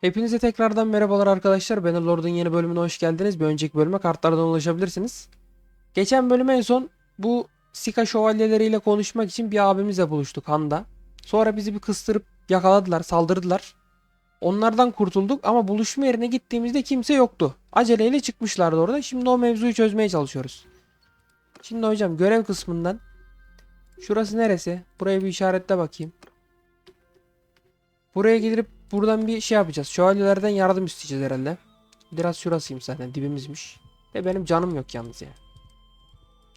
Hepinize tekrardan merhabalar arkadaşlar. Banner Lord'un yeni bölümüne hoş geldiniz. Bir önceki bölüme kartlardan ulaşabilirsiniz. Geçen bölüme en son bu Sika şövalyeleriyle konuşmak için bir abimizle buluştuk Han'da. Sonra bizi bir kıstırıp yakaladılar, saldırdılar. Onlardan kurtulduk ama buluşma yerine gittiğimizde kimse yoktu. Aceleyle çıkmışlardı orada. Şimdi o mevzuyu çözmeye çalışıyoruz. Şimdi hocam görev kısmından Şurası neresi? Buraya bir işaretle bakayım. Buraya gidip buradan bir şey yapacağız. Şövalyelerden yardım isteyeceğiz herhalde. Biraz şurasıyım zaten dibimizmiş. Ve benim canım yok yalnız ya.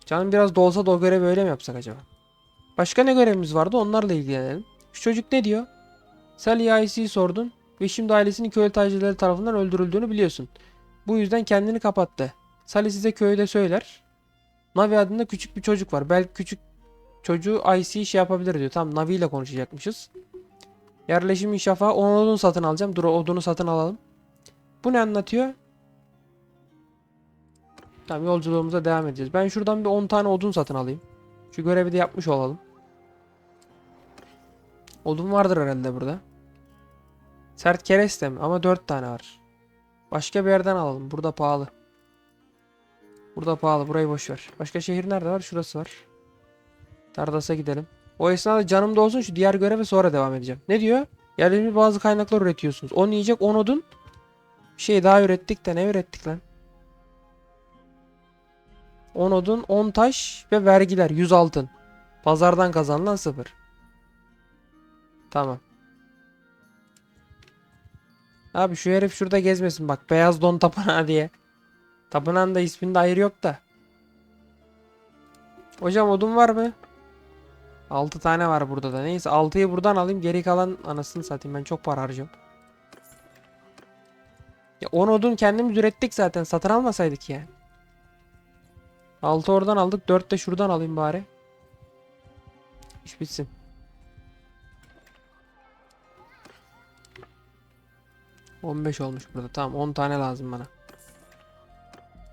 Canım biraz dolsa da o görevi öyle mi yapsak acaba? Başka ne görevimiz vardı onlarla ilgilenelim. Şu çocuk ne diyor? Sally IC'yi sordun ve şimdi ailesinin köy tacirleri tarafından öldürüldüğünü biliyorsun. Bu yüzden kendini kapattı. Sally size köyde söyler. Navi adında küçük bir çocuk var. Belki küçük çocuğu IC şey yapabilir diyor. Tamam Navi ile konuşacakmışız. Yerleşim şafağı 10 odun satın alacağım. Dur odunu satın alalım. Bu ne anlatıyor? Tamam yolculuğumuza devam edeceğiz. Ben şuradan bir 10 tane odun satın alayım. Şu görevi de yapmış olalım. Odun vardır herhalde burada. Sert kereste mi? Ama 4 tane var. Başka bir yerden alalım. Burada pahalı. Burada pahalı. Burayı boş ver. Başka şehir nerede var? Şurası var. Tardas'a gidelim. O esnada canım da olsun şu diğer göreve sonra devam edeceğim. Ne diyor? Yerleşmiş bazı kaynaklar üretiyorsunuz. 10 yiyecek 10 odun. Bir şey daha ürettik de ne ürettik lan? 10 odun 10 taş ve vergiler 100 altın. Pazardan kazanılan 0. Tamam. Abi şu herif şurada gezmesin bak. Beyaz don tapınağı diye. Tapınağın da isminde ayrı yok da. Hocam odun var mı? 6 tane var burada da. Neyse 6'yı buradan alayım. Geri kalan anasını satayım. Ben çok para harcıyorum. Ya 10 odun kendimiz ürettik zaten. Satın almasaydık ya. 6 oradan aldık. 4 de şuradan alayım bari. İş bitsin. ...15 olmuş burada. Tamam 10 tane lazım bana.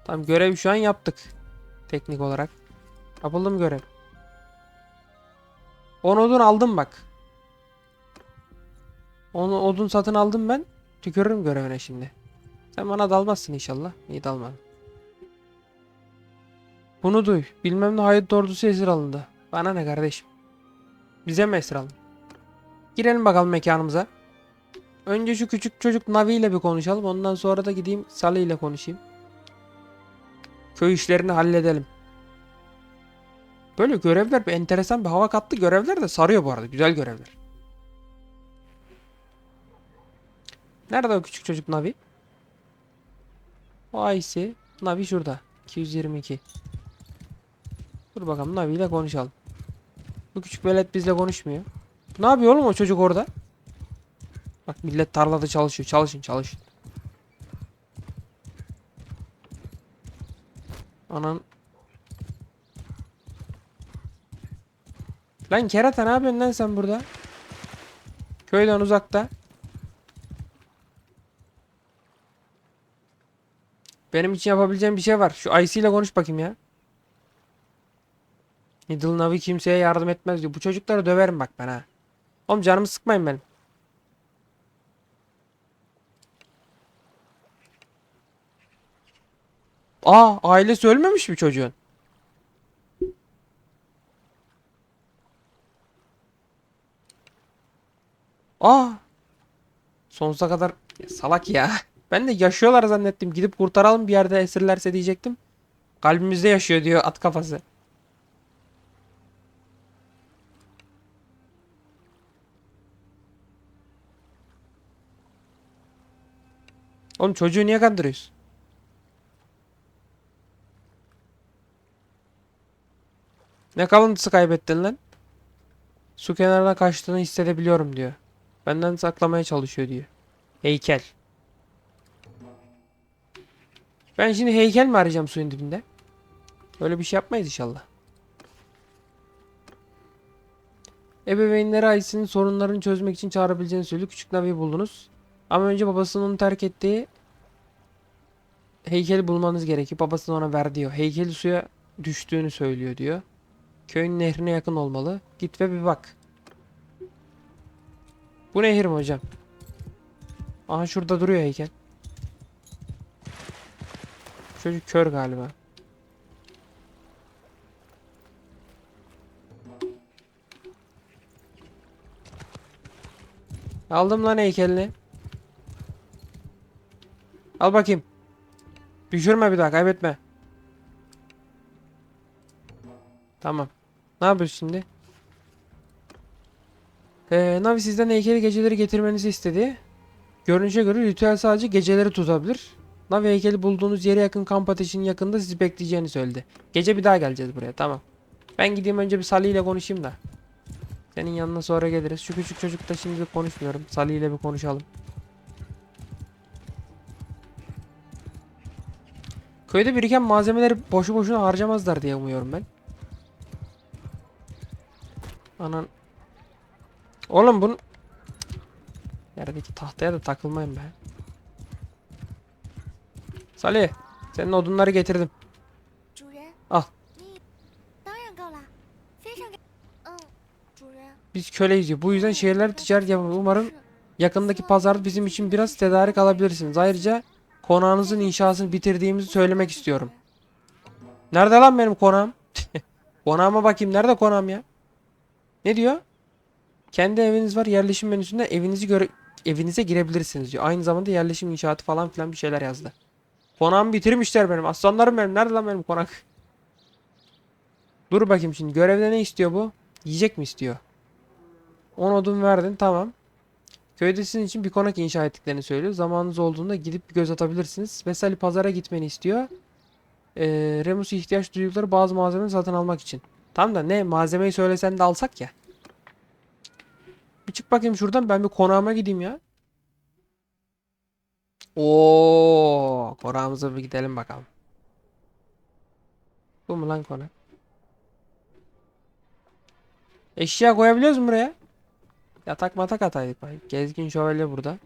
Tamam görev şu an yaptık. Teknik olarak. Yapıldı mı görev? 10 odun aldım bak. 10 odun satın aldım ben. Tükürürüm görevine şimdi. Sen bana dalmazsın inşallah. İyi dalmadın. Bunu duy. Bilmem ne haydut ordusu esir alındı. Bana ne kardeşim? Bize mi esir alın? Girelim bakalım mekanımıza. Önce şu küçük çocuk Navi ile bir konuşalım. Ondan sonra da gideyim Salih ile konuşayım. Köy işlerini halledelim. Böyle görevler bir enteresan bir hava kattı. Görevler de sarıyor bu arada. Güzel görevler. Nerede o küçük çocuk Navi? O Aysi. Navi şurada. 222. Dur bakalım Navi ile konuşalım. Bu küçük velet bizle konuşmuyor. Ne yapıyor oğlum o çocuk orada? Bak millet tarlada çalışıyor. Çalışın çalışın. Anan Lan kerata ne yapıyorsun lan sen burada? Köyden uzakta. Benim için yapabileceğim bir şey var. Şu IC ile konuş bakayım ya. Middle Navi kimseye yardım etmez diyor. Bu çocukları döverim bak ben ha. Oğlum canımı sıkmayın benim. Aa ailesi ölmemiş mi çocuğun? Aa. Sonsuza kadar Ya salak ya. Ben de yaşıyorlar zannettim. Gidip kurtaralım bir yerde esirlerse diyecektim. Kalbimizde yaşıyor diyor at kafası. Oğlum çocuğu niye kandırıyorsun? Ne kalıntısı kaybettin lan? Su kenarına kaçtığını hissedebiliyorum diyor. Benden saklamaya çalışıyor diyor. Heykel. Ben şimdi heykel mi arayacağım suyun dibinde? Öyle bir şey yapmayız inşallah. Ebeveynleri ailesinin sorunlarını çözmek için çağırabileceğini söylüyor. Küçük Navi'yi buldunuz. Ama önce babasının onu terk ettiği heykeli bulmanız gerekiyor. Babasının ona ver diyor. Heykeli suya düştüğünü söylüyor diyor. Köyün nehrine yakın olmalı. Git ve bir bak. Bu nehir mi hocam? Aha şurada duruyor heykel. Çocuk kör galiba. Aldım lan heykelini. Al bakayım. Düşürme bir daha kaybetme. Tamam. Ne yapıyoruz şimdi? Ee, Navi sizden heykeli geceleri getirmenizi istedi. Görünüşe göre ritüel sadece geceleri tutabilir. Navi heykeli bulduğunuz yere yakın kamp ateşinin yakında sizi bekleyeceğini söyledi. Gece bir daha geleceğiz buraya tamam. Ben gideyim önce bir Salih ile konuşayım da. Senin yanına sonra geliriz. Şu küçük çocukla şimdi konuşmuyorum. Salih ile bir konuşalım. Köyde biriken malzemeleri boşu boşuna harcamazlar diye umuyorum ben. Anan. Oğlum bunu... Yerdeki tahtaya da takılmayın be. Salih, senin odunları getirdim. Al. Biz köleyiz. Bu yüzden şehirler ticaret yapalım. Umarım yakındaki pazarda bizim için biraz tedarik alabilirsiniz. Ayrıca konağınızın inşasını bitirdiğimizi söylemek istiyorum. Nerede lan benim konağım? Konağıma bakayım. Nerede konağım ya? Ne diyor? Kendi eviniz var. Yerleşim menüsünde evinizi göre evinize girebilirsiniz diyor. Aynı zamanda yerleşim inşaatı falan filan bir şeyler yazdı. Konağımı bitirmişler benim. Aslanlarım benim. Nerede lan benim konak? Dur bakayım şimdi. Görevde ne istiyor bu? Yiyecek mi istiyor? 10 odun verdin. Tamam. Köyde sizin için bir konak inşa ettiklerini söylüyor. Zamanınız olduğunda gidip bir göz atabilirsiniz. Vesali pazara gitmeni istiyor. Ee, Remus ihtiyaç duydukları bazı malzemeleri satın almak için. Tamam da ne malzemeyi söylesen de alsak ya. Bir çık bakayım şuradan ben bir konağıma gideyim ya. Oo, konağımıza bir gidelim bakalım. Bu mu lan konak? Eşya koyabiliyoruz mu buraya? Yatak matak ataydık bak. Gezgin şövalye burada.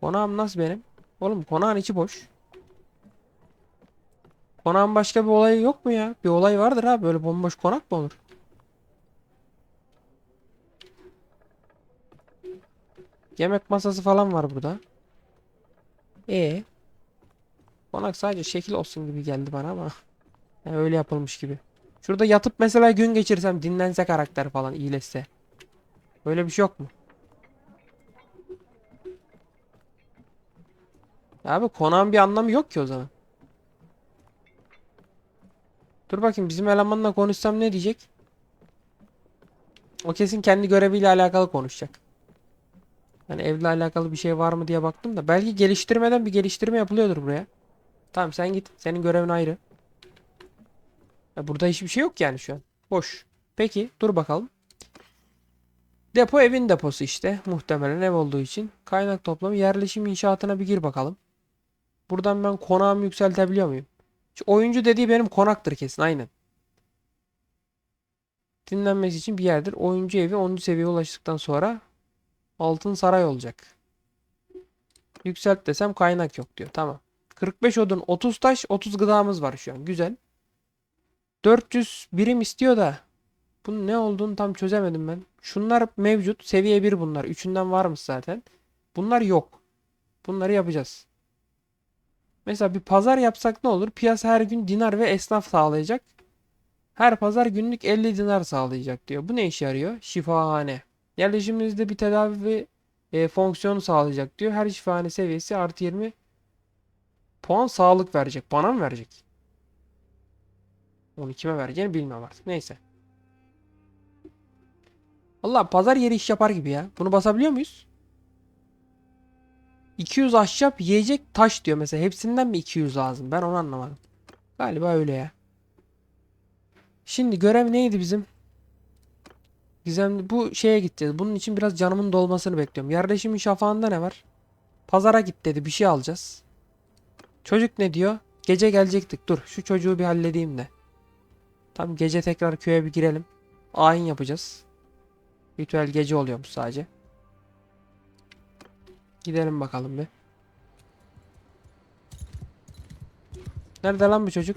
Konağım nasıl benim? Oğlum konağın içi boş. Konağın başka bir olayı yok mu ya? Bir olay vardır ha. Böyle bomboş konak mı olur? Yemek masası falan var burada. E Konak sadece şekil olsun gibi geldi bana ama. Yani öyle yapılmış gibi. Şurada yatıp mesela gün geçirsem dinlense karakter falan iyileşse. Öyle bir şey yok mu? Abi konağın bir anlamı yok ki o zaman. Dur bakayım bizim elemanla konuşsam ne diyecek? O kesin kendi göreviyle alakalı konuşacak. Hani evle alakalı bir şey var mı diye baktım da belki geliştirmeden bir geliştirme yapılıyordur buraya. Tamam sen git. Senin görevin ayrı. Ya burada hiçbir şey yok yani şu an. Boş. Peki dur bakalım. Depo evin deposu işte. Muhtemelen ev olduğu için. Kaynak toplamı yerleşim inşaatına bir gir bakalım. Buradan ben konağımı yükseltebiliyor muyum? Şu oyuncu dediği benim konaktır kesin aynen. Dinlenmesi için bir yerdir. Oyuncu evi 10. seviyeye ulaştıktan sonra altın saray olacak. Yükselt desem kaynak yok diyor. Tamam. 45 odun, 30 taş, 30 gıdamız var şu an. Güzel. 400 birim istiyor da bunun ne olduğunu tam çözemedim ben. Şunlar mevcut. Seviye 1 bunlar. Üçünden varmış zaten. Bunlar yok. Bunları yapacağız. Mesela bir pazar yapsak ne olur? Piyasa her gün dinar ve esnaf sağlayacak. Her pazar günlük 50 dinar sağlayacak diyor. Bu ne işe yarıyor? Şifahane. Yerleşimimizde bir tedavi e, fonksiyonu sağlayacak diyor. Her şifahane seviyesi artı 20 puan sağlık verecek. Bana mı verecek? Onu kime vereceğini bilmem artık. Neyse. Allah pazar yeri iş yapar gibi ya. Bunu basabiliyor muyuz? 200 ahşap yiyecek taş diyor mesela. Hepsinden mi 200 lazım? Ben onu anlamadım. Galiba öyle ya. Şimdi görev neydi bizim? Gizemli bu şeye gideceğiz. Bunun için biraz canımın dolmasını bekliyorum. Yerleşimin şafağında ne var? Pazara git dedi. Bir şey alacağız. Çocuk ne diyor? Gece gelecektik. Dur şu çocuğu bir halledeyim de. Tam gece tekrar köye bir girelim. Ayin yapacağız. Ritüel gece oluyormuş sadece. Gidelim bakalım bir. Nerede lan bu çocuk?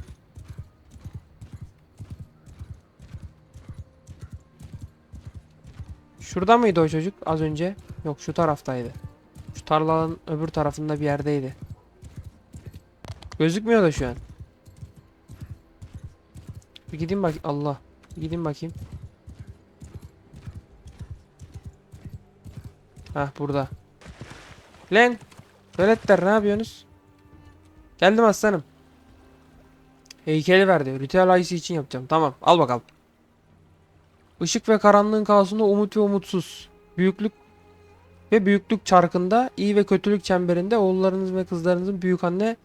Şurada mıydı o çocuk az önce? Yok şu taraftaydı. Şu tarlanın öbür tarafında bir yerdeydi. Gözükmüyor da şu an. Bir gideyim bak Allah. Bir gideyim bakayım. Hah burada. Lan. Veletler ne yapıyorsunuz? Geldim aslanım. Heykeli verdi. Ritüel ayısı için yapacağım. Tamam al bakalım. Işık ve karanlığın kaosunda umut ve umutsuz. Büyüklük ve büyüklük çarkında, iyi ve kötülük çemberinde oğullarınız ve kızlarınızın büyük anne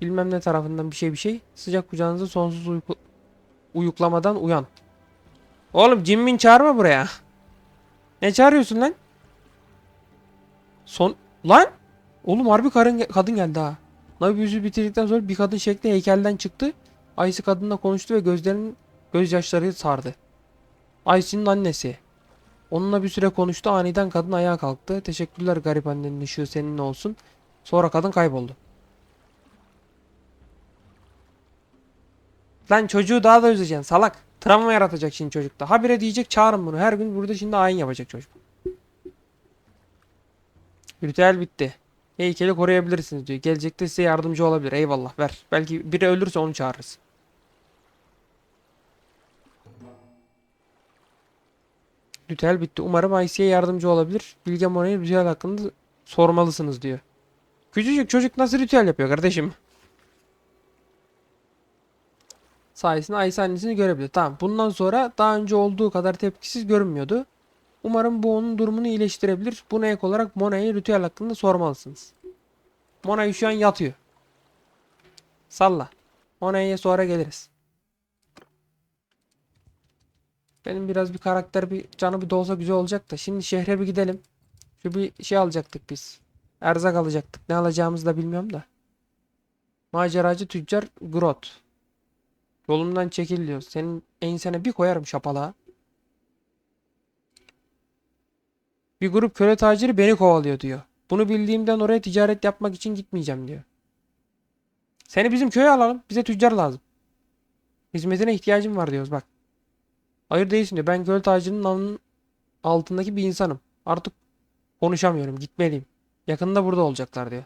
bilmem ne tarafından bir şey bir şey sıcak kucağınızda sonsuz uyku, uyuklamadan uyan. Oğlum cimmin çağırma buraya. Ne çağırıyorsun lan? Son lan oğlum harbi karın kadın geldi ha. Nabi yüzü bitirdikten sonra bir kadın şekli heykelden çıktı. Aysi kadınla konuştu ve gözlerinin gözyaşları sardı. Aysi'nin annesi. Onunla bir süre konuştu. Aniden kadın ayağa kalktı. Teşekkürler garip annenin ışığı seninle olsun. Sonra kadın kayboldu. Lan çocuğu daha da üzeceksin salak. Travma yaratacak şimdi çocukta. Habire diyecek çağırın bunu. Her gün burada şimdi ayin yapacak çocuk. Ritüel bitti. Heykeli koruyabilirsiniz diyor. Gelecekte size yardımcı olabilir. Eyvallah ver. Belki biri ölürse onu çağırırız. Ritüel bitti. Umarım IC'ye yardımcı olabilir. Bilge Mona'ya ritüel hakkında sormalısınız diyor. Küçücük çocuk nasıl ritüel yapıyor kardeşim? Sayesinde Ice annesini görebilir. Tamam. Bundan sonra daha önce olduğu kadar tepkisiz görünmüyordu. Umarım bu onun durumunu iyileştirebilir. Buna ek olarak Mona'ya ritüel hakkında sormalısınız. Mona'yı şu an yatıyor. Salla. Mona'ya sonra geliriz. Benim biraz bir karakter bir canı bir dolsa güzel olacak da. Şimdi şehre bir gidelim. Şu bir şey alacaktık biz. Erzak alacaktık. Ne alacağımızı da bilmiyorum da. Maceracı tüccar Grot. Yolumdan çekil diyor. Senin ensene bir koyarım şapalağa. Bir grup köle taciri beni kovalıyor diyor. Bunu bildiğimden oraya ticaret yapmak için gitmeyeceğim diyor. Seni bizim köye alalım. Bize tüccar lazım. Hizmetine ihtiyacım var diyoruz bak. Hayır değilsin diyor. Ben tacirinin alnının altındaki bir insanım. Artık konuşamıyorum. Gitmeliyim. Yakında burada olacaklar diyor.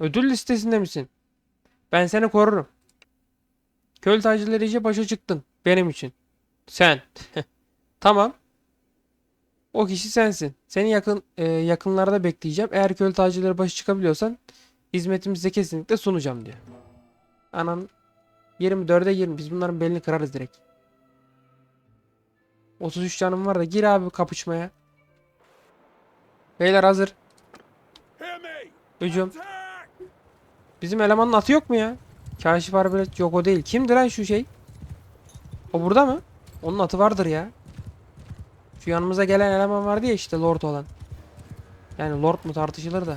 Ödül listesinde misin? Ben seni korurum. Köle tacirleri işe başa çıktın. Benim için. Sen. Tamam. O kişi sensin. Seni yakın e, yakınlarda bekleyeceğim. Eğer köle tacirleri başı çıkabiliyorsan hizmetimizi kesinlikle sunacağım diyor. Anan 24'e 20 biz bunların belini kırarız direkt. 33 canım var da gir abi kapışmaya. Beyler hazır. Hücum. Bizim elemanın atı yok mu ya? Kaşif Arbelet yok o değil. Kimdir lan şu şey? O burada mı? Onun atı vardır ya. Şu yanımıza gelen eleman vardı ya işte Lord olan. Yani Lord mu tartışılır da.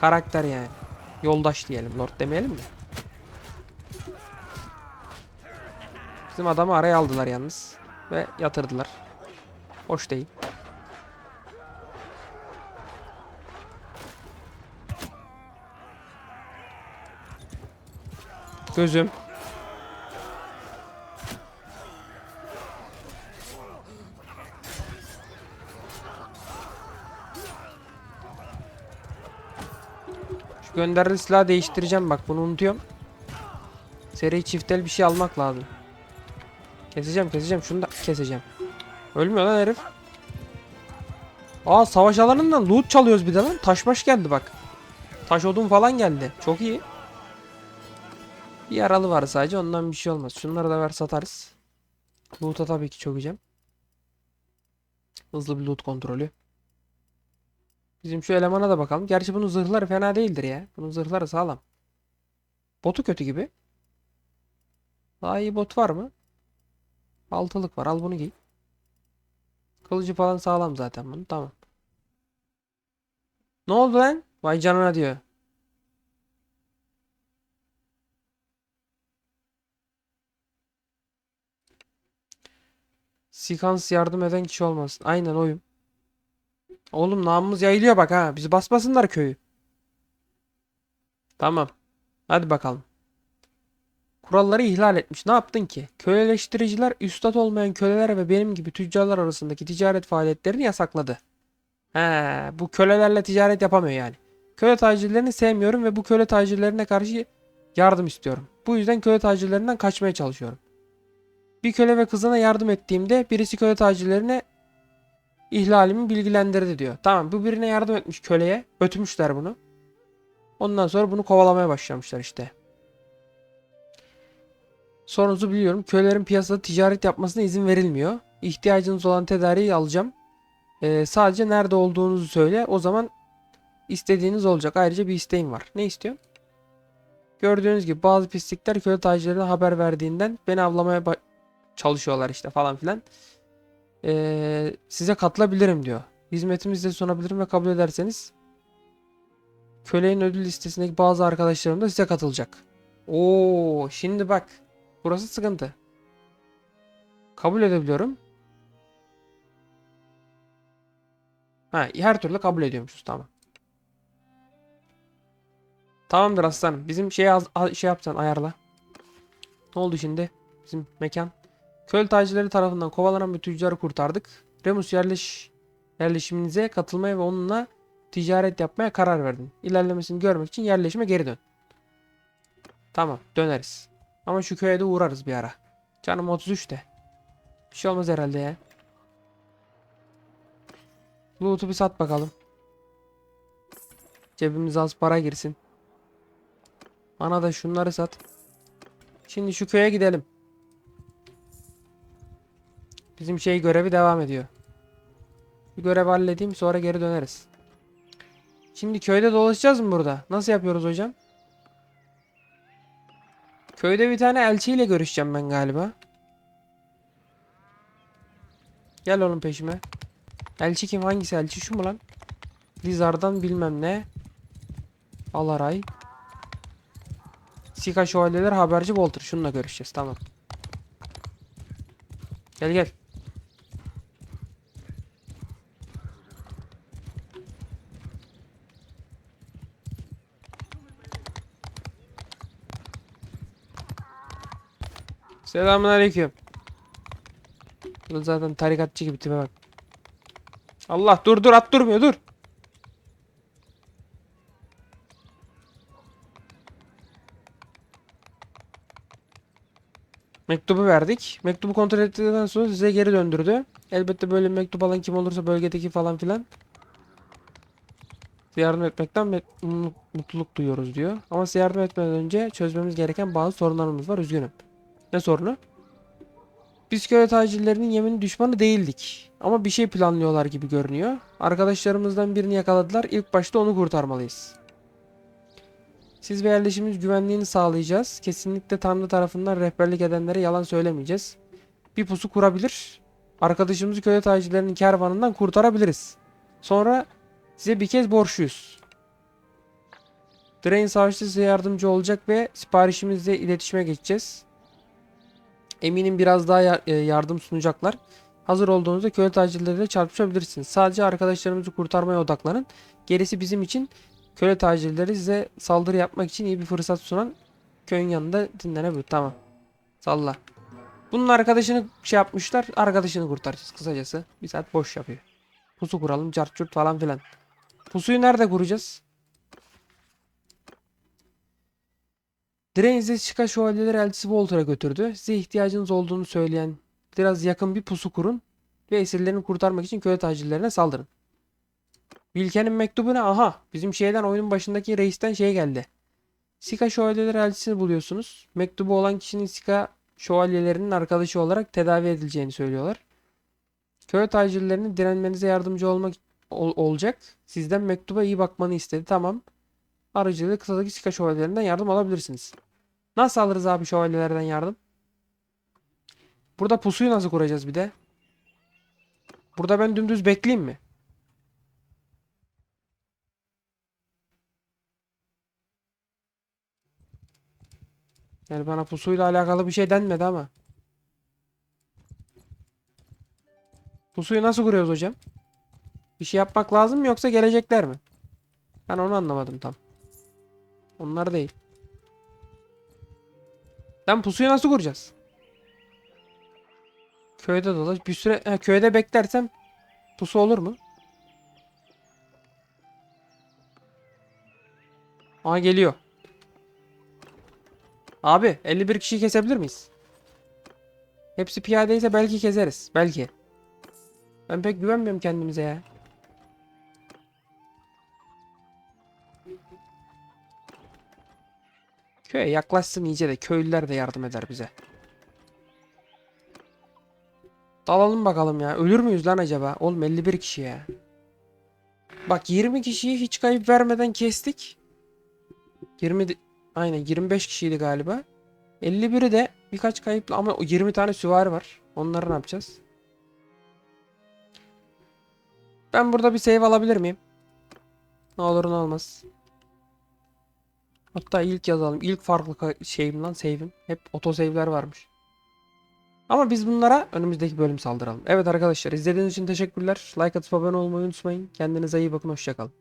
Karakter yani. Yoldaş diyelim. Lord demeyelim de. Bizim adamı araya aldılar yalnız. Ve yatırdılar. Hoş değil. Gözüm. Şu gönderili silahı değiştireceğim bak bunu unutuyorum. Seri çiftel bir şey almak lazım. Keseceğim keseceğim şunu da keseceğim. Ölmüyor lan herif. Aa savaş alanından loot çalıyoruz bir de lan. Taş baş geldi bak. Taş odun falan geldi. Çok iyi. Bir yaralı var sadece ondan bir şey olmaz. Şunları da ver satarız. Loot'a tabii ki çökeceğim. Hızlı bir loot kontrolü. Bizim şu elemana da bakalım. Gerçi bunun zırhları fena değildir ya. Bunun zırhları sağlam. Botu kötü gibi. Daha iyi bot var mı? Altılık var. Al bunu giy. Kılıcı falan sağlam zaten bunun. Tamam. Ne oldu lan? Vay canına diyor. Sikans yardım eden kişi olmasın. Aynen oyum. Oğlum namımız yayılıyor bak ha. Bizi basmasınlar köyü. Tamam. Hadi bakalım. Kuralları ihlal etmiş. Ne yaptın ki? Köleleştiriciler üstad olmayan köleler ve benim gibi tüccarlar arasındaki ticaret faaliyetlerini yasakladı. He, bu kölelerle ticaret yapamıyor yani. Köle tacirlerini sevmiyorum ve bu köle tacirlerine karşı yardım istiyorum. Bu yüzden köle tacirlerinden kaçmaya çalışıyorum. Bir köle ve kızına yardım ettiğimde birisi köle tacirlerine ihlalimi bilgilendirdi diyor. Tamam bu birine yardım etmiş köleye. Ötmüşler bunu. Ondan sonra bunu kovalamaya başlamışlar işte. Sorunuzu biliyorum. Kölelerin piyasada ticaret yapmasına izin verilmiyor. İhtiyacınız olan tedariği alacağım. Ee, sadece nerede olduğunuzu söyle. O zaman istediğiniz olacak. Ayrıca bir isteğim var. Ne istiyorsun? Gördüğünüz gibi bazı pislikler köle tacirlerine haber verdiğinden beni avlamaya çalışıyorlar işte falan filan. Ee, size katılabilirim diyor. Hizmetimi size sunabilirim ve kabul ederseniz köleğin ödül listesindeki bazı arkadaşlarım da size katılacak. Oo, şimdi bak. Burası sıkıntı. Kabul edebiliyorum. Ha, her türlü kabul ediyormuşuz tamam. Tamamdır aslanım. Bizim az- şey yapsan ayarla. Ne oldu şimdi? Bizim mekan. Köl tacirleri tarafından kovalanan bir tüccarı kurtardık. Remus yerleş yerleşiminize katılmaya ve onunla ticaret yapmaya karar verdin. İlerlemesini görmek için yerleşime geri dön. Tamam döneriz. Ama şu köye de uğrarız bir ara. Canım 33 de. Bir şey olmaz herhalde ya. Loot'u bir sat bakalım. Cebimize az para girsin. Bana da şunları sat. Şimdi şu köye gidelim. Bizim şey görevi devam ediyor. Bir görev halledeyim sonra geri döneriz. Şimdi köyde dolaşacağız mı burada? Nasıl yapıyoruz hocam? Köyde bir tane elçiyle görüşeceğim ben galiba. Gel oğlum peşime. Elçi kim? Hangisi elçi? Şu mu lan? Lizardan bilmem ne. Alaray. Sika şövalyeler haberci Walter. Şununla görüşeceğiz. Tamam. Gel gel. Selamünaleyküm. Bu zaten tarikatçı gibi tipe bak. Allah dur dur at durmuyor dur. Mektubu verdik. Mektubu kontrol ettikten sonra size geri döndürdü. Elbette böyle mektup alan kim olursa bölgedeki falan filan. Yardım etmekten mutluluk duyuyoruz diyor. Ama yardım etmeden önce çözmemiz gereken bazı sorunlarımız var. Üzgünüm. Ne sorunu? Biz köy tacirlerinin yemin düşmanı değildik. Ama bir şey planlıyorlar gibi görünüyor. Arkadaşlarımızdan birini yakaladılar. İlk başta onu kurtarmalıyız. Siz ve yerleşimimiz güvenliğini sağlayacağız. Kesinlikle Tanrı tarafından rehberlik edenlere yalan söylemeyeceğiz. Bir pusu kurabilir. Arkadaşımızı köy tacirlerinin kervanından kurtarabiliriz. Sonra size bir kez borçluyuz. Drain savaşta size yardımcı olacak ve siparişimizle iletişime geçeceğiz. Eminim biraz daha e, yardım sunacaklar. Hazır olduğunuzda köy tacirleriyle çarpışabilirsiniz. Sadece arkadaşlarımızı kurtarmaya odaklanın. Gerisi bizim için köle tacirleri size saldırı yapmak için iyi bir fırsat sunan köyün yanında dinlenebilir. Tamam. Salla. Bunun arkadaşını şey yapmışlar. Arkadaşını kurtaracağız kısacası. Bir saat boş yapıyor. Pusu kuralım. Cart curt falan filan. Pusuyu nerede kuracağız? Drain size Chica Şövalyeleri elçisi Walter'a götürdü. Size ihtiyacınız olduğunu söyleyen biraz yakın bir pusu kurun ve esirlerini kurtarmak için köle tacirlerine saldırın. Wilken'in mektubu ne? Aha bizim şeyden oyunun başındaki reisten şey geldi. Sika Şövalyeleri elçisini buluyorsunuz. Mektubu olan kişinin Sika Şövalyelerinin arkadaşı olarak tedavi edileceğini söylüyorlar. Köy tacirlerinin direnmenize yardımcı olmak ol- olacak. Sizden mektuba iyi bakmanı istedi. Tamam. Aracılığı kısadaki Sika şövalyelerinden yardım alabilirsiniz. Nasıl alırız abi şövalyelerden yardım? Burada pusuyu nasıl kuracağız bir de? Burada ben dümdüz bekleyeyim mi? Yani bana pusuyla alakalı bir şey denmedi ama. Pusuyu nasıl kuruyoruz hocam? Bir şey yapmak lazım mı yoksa gelecekler mi? Ben onu anlamadım tam. Onlar değil. Lan pusuyu nasıl kuracağız? Köyde dolaş. Bir süre ha, köyde beklersem pusu olur mu? Aha geliyor. Abi 51 kişiyi kesebilir miyiz? Hepsi piyadeyse belki keseriz. Belki. Ben pek güvenmiyorum kendimize ya. Köye yaklaşsın iyice de köylüler de yardım eder bize. Dalalım bakalım ya. Ölür müyüz lan acaba? Oğlum 51 kişi ya. Bak 20 kişiyi hiç kayıp vermeden kestik. 20 de- aynen 25 kişiydi galiba. 51'i de birkaç kayıpla ama o 20 tane süvari var. Onları ne yapacağız? Ben burada bir save alabilir miyim? Ne olur ne olmaz. Hatta ilk yazalım. İlk farklı şeyim lan save'im. Hep auto save'ler varmış. Ama biz bunlara önümüzdeki bölüm saldıralım. Evet arkadaşlar izlediğiniz için teşekkürler. Like atıp abone olmayı unutmayın. Kendinize iyi bakın. Hoşçakalın.